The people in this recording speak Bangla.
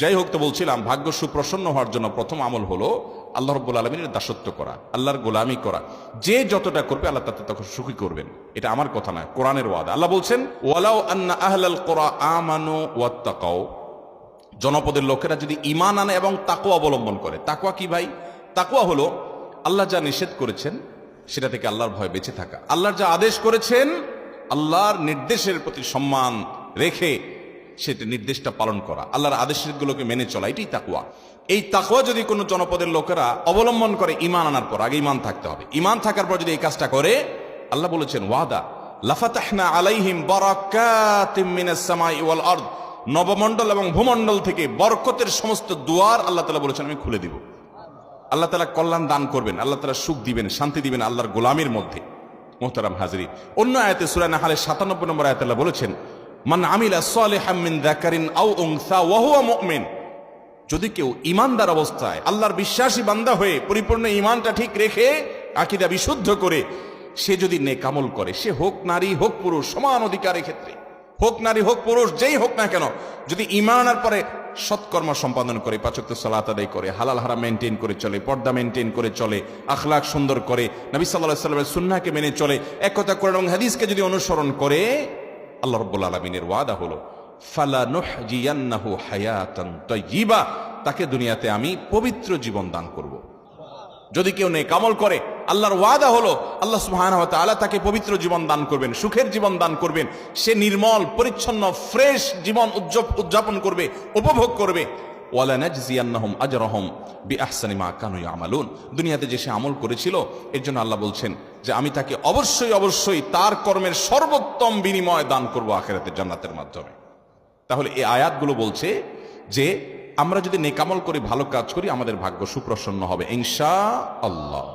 যাই হোক তো বলছিলাম, ভাগ্য সুপ্রসন্ন হওয়ার জন্য প্রথম আমল হলো আল্লাহ রব্বুল আলমিনের দাসত্ব করা, আল্লাহর গোলামি করা। যে যতটা করবে আল্লাহ তাতে তখন সুখী করবেন। এটা আমার কথা নয়, কোরআনের ওয়াদা। আল্লাহ বলছেন, ওয়ালাউ আন্না আহলাল কোরআ আমানু ওয়াত্তাকাও জনপদের লোকেরা যদি ইমান আনে এবং তাকুয়া অবলম্বন করে তাকুয়া কি ভাই? তাকুয়া হলো আল্লাহ যা নিষেধ করেছেন, সেটা থেকে আল্লাহর ভয় বেঁচে থাকা। আল্লাহর যা আদেশ করেছেন, আল্লাহর নির্দেশের প্রতি সম্মান রেখে সেটা নির্দেশটা পালন করা। আল্লাহর আদেশগুলোকে মেনে চলা, এটাই তাকুয়া এই তাকুয়া যদি কোনো জনপদের লোকেরা অবলম্বন করে ইমান আনার পর, আগে ইমান থাকতে হবে। ইমান থাকার পর যদি এই কাজটা করে, আল্লাহ বলেছেন, ওয়াদা, লাফাতাহনা আলাইহিম ওয়াল আরদ। নবমণ্ডল এবং ভূমণ্ডল থেকে বরকতের সমস্ত দুয়ার আল্লাহ তালা বলেছেন, আমি খুলে দিব। আল্লাহ তালা কল্যাণ দান করবেন, আল্লাহ তালা সুখ দিবেন, শান্তি দিবেন আল্লাহর গোলামের মধ্যে। মোহতারাম হাজরি অন্য আয়াতে সুরায় নাহালের সাতানব্বই নম্বর আয়াত আল্লাহ বলেছেন মান আমিলা সালিহাম মিন যাকারিন আও উনসা ওয়া মুমিন। যদি কেউ ইমানদার অবস্থায় আল্লাহর বিশ্বাসী বান্দা হয়ে পরিপূর্ণ ইমানটা ঠিক রেখে আকিদা বিশুদ্ধ করে, সে যদি নেকামল করে, সে হোক নারী, হোক পুরুষ, সমান অধিকারের ক্ষেত্রে। হোক নারী, হোক পুরুষ, যেই হোক না কেন, যদি ইমান আনার পরে সৎকর্ম সম্পাদন করে পাচক সালাত আদায় করে, হালাল হারা মেনটেন করে চলে, পর্দা মেনটেন করে চলে আখলাক সুন্দর করে, নবী সাল্লাহ সাল্লামের সুন্নাকে মেনে চলে এক কথা করে এবং হাদিসকে যদি অনুসরণ করে আল্লাহ রব্বুল আলমিনের ওয়াদা হলো তাকে দুনিয়াতে আমি পবিত্র জীবন দান করব। যদি কেউ নেই কামল করে, আল্লাহর ওয়াদা হলো, আল্লাহ সুহান তাআলা তাকে পবিত্র জীবন দান করবেন, সুখের জীবন দান করবেন, সে নির্মল, পরিচ্ছন্ন, ফ্রেশ জীবন উদযাপ- উদযাপন করবে, উপভোগ করবে। ওয়ালা আজরাহম বি বিআহসানি মা কানু আমালুন দুনিয়াতে যে সে আমল করেছিল, এর জন্য আল্লাহ বলছেন যে আমি তাকে অবশ্যই অবশ্যই তার কর্মের সর্বোত্তম বিনিময় দান করব আখেরাতের জান্নাতের মাধ্যমে। তাহলে এই আয়াতগুলো বলছে যে আমরা যদি নেকামল করে, ভালো কাজ করি, আমাদের ভাগ্য সুপ্রসন্ন হবে। ইনশা আল্লাহ